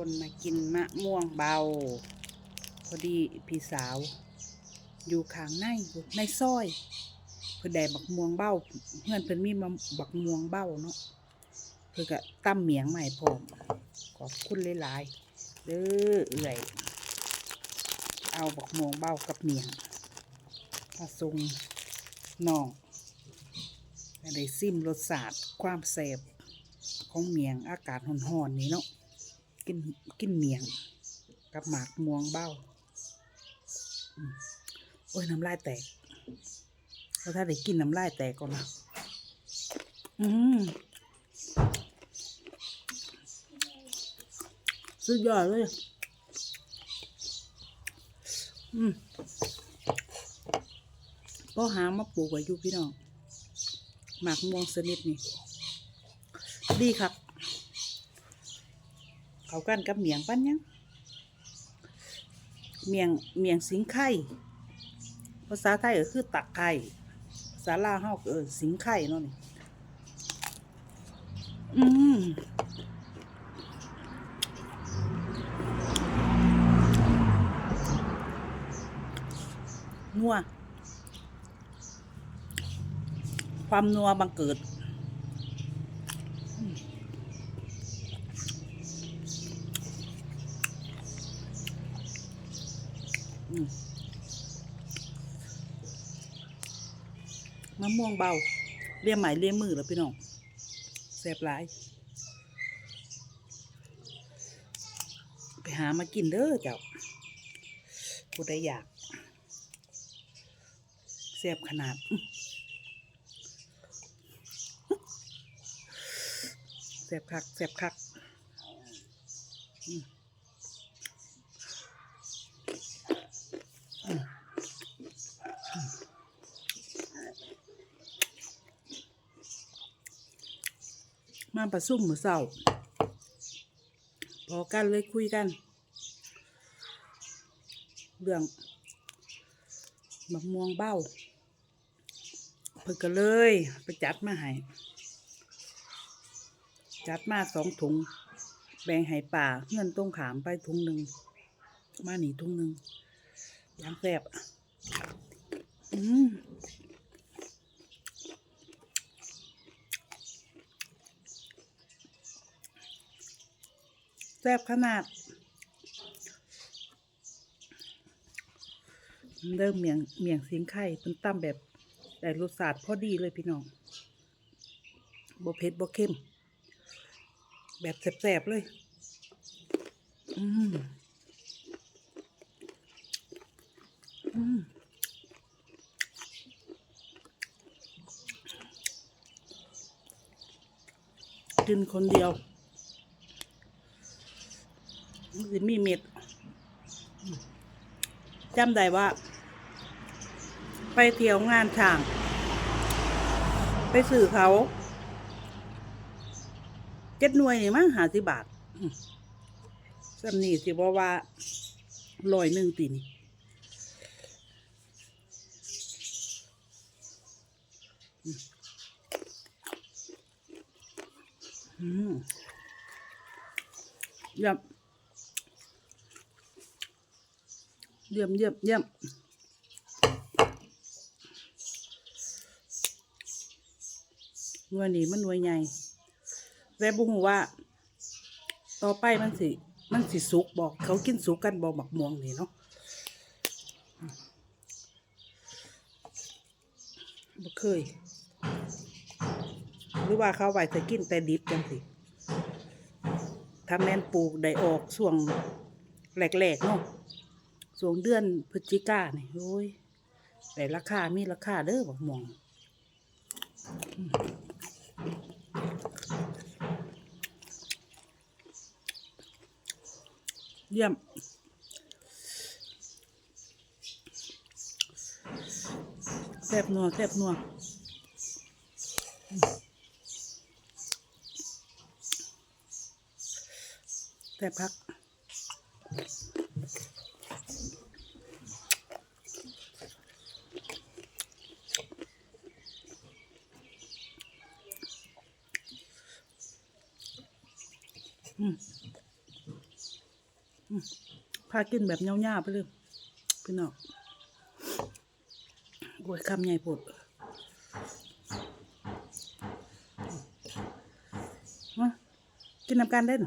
คนมากินมะม่วงเบา พอดีพี่สาว อยู่ข้างในในซอยเพื่อได้บักม่วงเบ้าเพื่อนเพิ่นมีมะบักม่วงเบ้าเนาะเพื่อก็ตั้มเหมียงใหม่พร้อมขอบคุณหลายๆเด้อเอื่อยเอาบักม่วงเบ้ากับเหมียงมาส่งน้องได้ซิมรสชาติความแซ่บของเมียงอากาศร้อนๆนี้เนาะ กินกินเมียง กับหมากม่วงเบ้าโอ้ยน้ำลายแตกแล้วถ้าได้กินน้ำลายแตกก่อนนะอืมสุดยอดเลย อืมก็หามาปลูกไว้อยู่พี่น้อง หมากม่วงสนิทนี่ ดีครับ เขากันกับเมียงปั้นยังเมียงเมียงสิงไข่ภาษาไทยก็คือตักไข่ภาษาลาวเฮาก็เออสิงไข่เนาะนี่อืมนัวความนัวบังเกิด มะม่วงเบาเรียมหมายเรียมมือแล้วพี่น้องแซ่บหลาย ไปหามากินเด้อเจ้าผู้ใดอยากแซ่บขนาดแซ่บคักแซ่บคักอืมอืมอืม มาประซุ่มมือเศร้าพอกันเลยคุยกัน เรื่องมะม่วงเบ้า เพิ่นก็เลยไปจัดมาให้จัดมาสองถุง แบ่งให้ป่าเงินตรงขามไปถุงหนึ่งมาหนีถุงหนึ่งยางแซ่บอืม ซ่บขนาด เริ่มเมียงเมียงสิงไข่เป็นตั้มแบบแต่รสชาติพอดีเลยพี่น้องบ่เผ็ดบ่เข้ม แบบแสบๆเลย อืมอืมกินคนเดียว มันสิมีเม็ดจำได้ว่า ไปเที่ยวงานช่าง ไปสื่อเขาเจ็ดหน่วยนี่มั้งหาสิบาทสำนีสิบอกว่าลอยหนึ่งตีนี่อืมยี่ยม เยี่ยมเยี่ยมเยี่ยมหน่วยนี้มันหน่วยใหญ่แต่บุ้งว่า ต่อไปมันสิ มันสิสุกบอก เขากินสุกกันบอกหมักม่วงนี่เนาะบ่เคย หรือว่าเขาไหวจะกินแต่ดิบจังสิถ้าแม่นปลูกได้ออกช่วงแหลกๆเนาะ ช่วงเดือนพฤศจิกาเนี่ยโอ้ยแต่ราคามีราคาเด้อบักม่วงเยี่ยมแซ่บนัวแซ่บนัวแซ่บพัก พากินแบบเงาๆไปเลยพี่น้องกวยคำใหญ่ปวดกินน้ำการเล่น